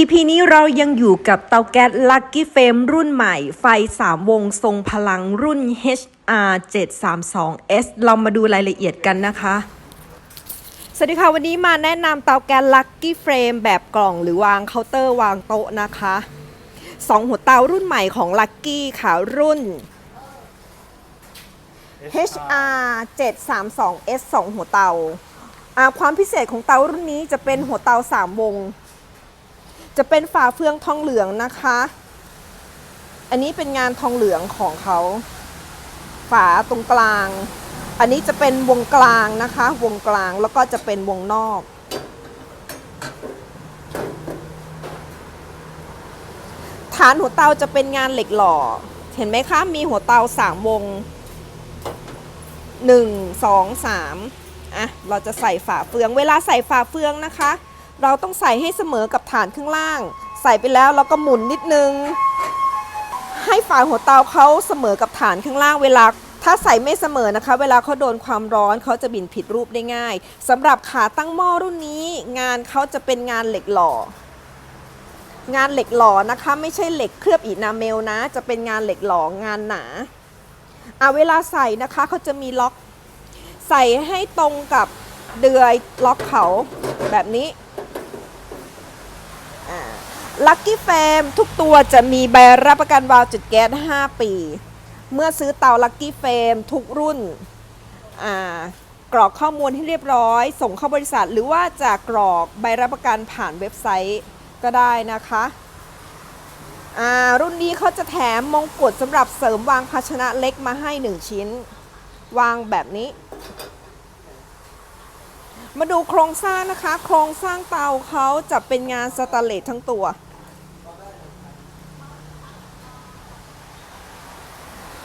EP นี้เรายังอยู่กับเตาแก๊ส Lucky Flame รุ่นใหม่ ไฟ 3 วงทรงพลังรุ่น HR 732S เรามาดูรายละเอียดกันนะคะ สวัสดีค่ะ วันนี้มาแนะนำเตาแก๊ส Lucky Frame แบบกล่องหรือวางเคาน์เตอร์วางโต๊ะนะคะ 2 หัวเตารุ่นใหม่ของ Lucky ค่ะ รุ่น HR 732S 2 หัวเตาอ่าความพิเศษของเตารุ่นนี้จะเป็นหัวเตา 3 วง จะเป็นฝาเฟืองทองเหลืองนะคะ อันนี้เป็นงานทองเหลืองของเขา ฝาตรงกลาง อันนี้จะเป็นวงกลางนะคะ วงกลางแล้วก็จะเป็นวงนอก ฐานหัวเตาจะเป็นงานเหล็กหล่อ เห็นไหมคะ มีหัวเตาสามวงหนึ่งสองสามอะ เราจะใส่ฝาเฟือง เวลาใส่ฝาเฟืองนะคะ เราต้องใส่ให้เสมอกับฐานข้างล่าง ใส่ไปแล้วเราก็หมุนนิดนึง ให้ฝาหัวเตาเขาเสมอกับฐานข้างล่างเวลา ถ้าใส่ไม่เสมอนะคะ เวลาเขาโดนความร้อนเขาจะบินผิดรูปได้ง่ายสำหรับขาตั้งหม้อรุ่นนี้ งานเขาจะเป็นงานเหล็กหล่องานเหล็กหล่อนะคะไม่ใช่เหล็กเคลือบอีนาเมลนะ จะเป็นงานเหล็กหล่องานหนาอะเวลาใส่นะคะเขาจะมีล็อก ใส่ให้ตรงกับเดือยล็อกเขาแบบนี้ ลัคกี้แฟมทุกตัวจะมีใบรับประกันวาล์วจุดแก๊ส 5 ปี เมื่อซื้อเตาลัคกี้เฟมทุกรุ่นกรอกข้อมูลให้เรียบร้อย ส่งเข้าบริษัทหรือว่าจะกรอกใบรับประกันผ่านเว็บไซต์ก็ได้นะคะรุ่นนี้เขาจะแถมมงกุฎสำหรับเสริมวางภาชนะเล็กมาให้ 1 ชิ้น วางแบบนี้ มาดูโครงสร้างนะคะ โครงสร้างเตาเขาจะเป็นงานสแตนเลสทั้งตัว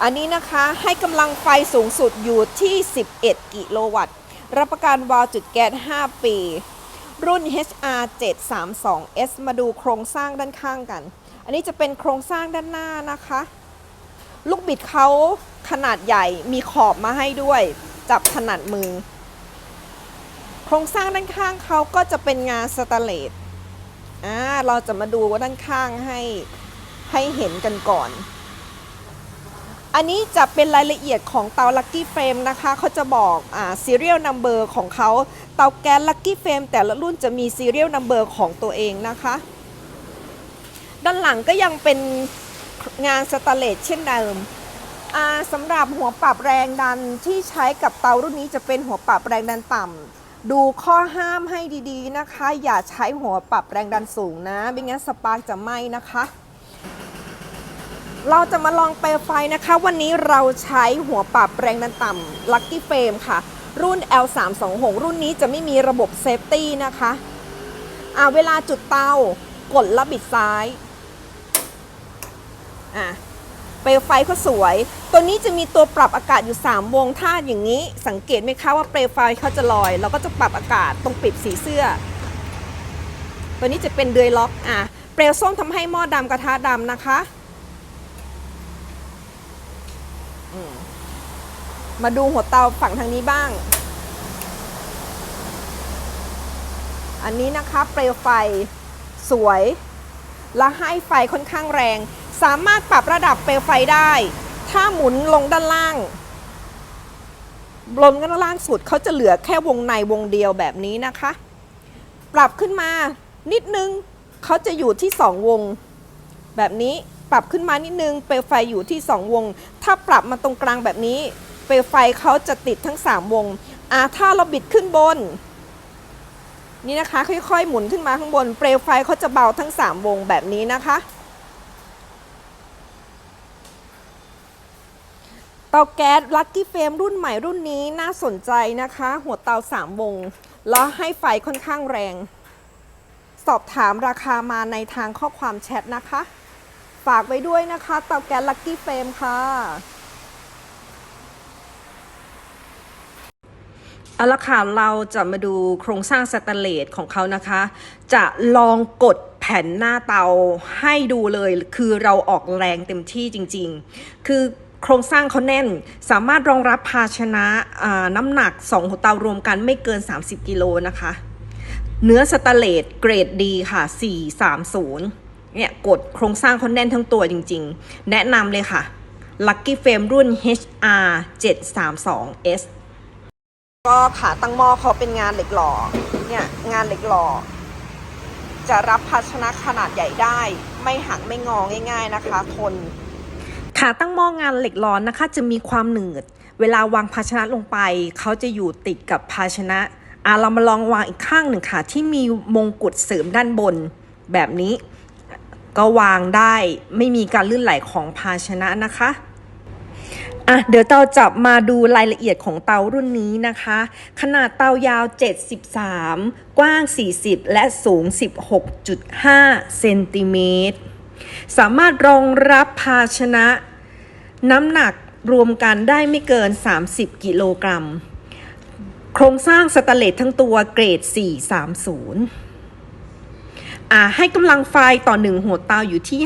อันนี้นะคะให้กำลังไฟสูงสุดอยู่ที่ 11 กิโลวัตต์ รับประกันวาล์วจุดแก๊ส 5 ปี รุ่น HR 732S มาดูโครงสร้างด้านข้างกัน อันนี้จะเป็นโครงสร้างด้านหน้านะคะ ลูกบิดเขาขนาดใหญ่มีขอบมาให้ด้วย จับถนัดมือ ครงสร้างด้านข้างเขาก็จะเป็นงานสแตนเลสอ่าเราจะมาดูว่าด้านข้างให้ให้เห็นกันก่อน อันนี้จะเป็นรายละเอียดของเตา Lucky Frame นะคะเขาจะบอกอ่า serial number ของเขาเตาแก๊ส Lucky Frame แต่ละรุ่นจะมี serial number ของตัวเองนะคะ ด้านหลังก็ยังเป็นงานสแตนเลสเช่นเดิมสำหรับหัวปรับแรงดันที่ใช้กับเตารุ่นนี้จะเป็นหัวปรับแรงดันต่ำ ดูข้อห้ามให้ดีๆนะคะ อย่าใช้หัวปรับแรงดันสูงนะไม่งั้นสปาร์กจะไหม้นะคะ เราจะมาลองเปลวไฟนะคะ วันนี้เราใช้หัวปรับแรงดันต่ำ Lucky Frame ค่ะ รุ่น L326 รุ่นนี้จะไม่มีระบบเซฟตี้นะคะอ่าเวลาจุดเตากดแล้วบิดซ้ายอะ เปลวไฟเขาสวย ตัวนี้จะมีตัวปรับอากาศอยู่ 3 วงถ้าอย่างนี้ สังเกตไหมคะว่าเปลวไฟเขาจะลอย เราก็จะปรับอากาศตรงปิดสีเสื้อ ตัวนี้จะเป็นเดือยล็อกอะเปลวส้มทำให้หม้อดำกระทะดำนะคะมาดูหัวเตาฝั่งทางนี้บ้าง อันนี้นะคะเปลวไฟสวย และให้ไฟค่อนข้างแรง สามารถปรับระดับเปลวไฟได้ ถ้าหมุนลงด้านล่างลงด้านล่างสุดเขาจะเหลือแค่วงในวงเดียวแบบนี้นะคะ ปรับขึ้นมานิดนึงเขาจะอยู่ที่ 2 วง แบบนี้ปรับขึ้นมานิดนึง เปลวไฟอยู่ที่ 2 วง ถ้าปรับมาตรงกลางแบบนี้ เปลวไฟเขาจะติดทั้ง 3 วงอ่าถ้าเราบิดขึ้นบน นี่นะคะ ค่อยๆ หมุนขึ้นมาข้างบน เปลวไฟเขาจะเบาทั้ง 3 วงแบบนี้นะคะ เตาแก๊ส Lucky Flame รุ่นใหม่รุ่นนี้น่าสนใจนะคะ หัวเตา3วง แล้วให้ไฟค่อนข้างแรง สอบถามราคามาในทางข้อความแชทนะคะ ฝากไว้ด้วยนะคะ เตาแก๊ส Lucky Flame ค่ะเอาละค่ะเราจะมาดูโครงสร้างสแตนเลสของเขานะคะ จะลองกดแผ่นหน้าเตาให้ดูเลย คือเราออกแรงเต็มที่จริง ๆ คือ โครงสร้างเขาแน่น สามารถรองรับภาชนะน้ำหนัก 2 หัวเตารวมกันไม่เกิน 30 กิโลนะคะ เนื้อสแตเลสเกรดดีค่ะ 430 เนี่ยกดโครงสร้างเขาแน่นทั้งตัวจริงๆ แนะนำเลยค่ะ Lucky Frame รุ่น HR 732S ก็ขาตั้งหม้อเขาเป็นงานเหล็กหล่อ เนี่ยงานเหล็กหล่อ จะรับภาชนะขนาดใหญ่ได้ ไม่หักไม่งอง่าย ๆนะคะ ทน ขาตั้งหม้องานเหล็กร้อนนะคะ จะมีความหนืด เวลาวางภาชนะลงไป เขาจะอยู่ติดกับภาชนะอะเรามาลองวางอีกข้างหนึ่งค่ะ ที่มีมงกุฎเสริมด้านบนแบบนี้ ก็วางได้ไม่มีการลื่นไหลของภาชนะนะคะอะเดี๋ยวเราจับมาดูรายละเอียดของเตารุ่นนี้นะคะ ขนาดเตายาว 73 กว้าง 40 และสูง 16.5 เซนติเมตร สามารถรองรับภาชนะ น้ำหนักรวมกันได้ไม่เกิน 30 กิโลกรัม โครงสร้างสแตเลสทั้งตัวเกรด 430 อ่าให้กำลังไฟต่อหนึ่งหัวเตาอยู่ที่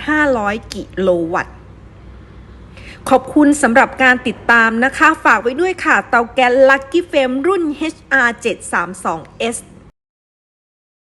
5,500 กิโลวัตต์ ขอบคุณสำหรับการติดตามนะคะ ฝากไว้ด้วยค่ะ เตาแก๊ส Lucky Flame รุ่น HR 732S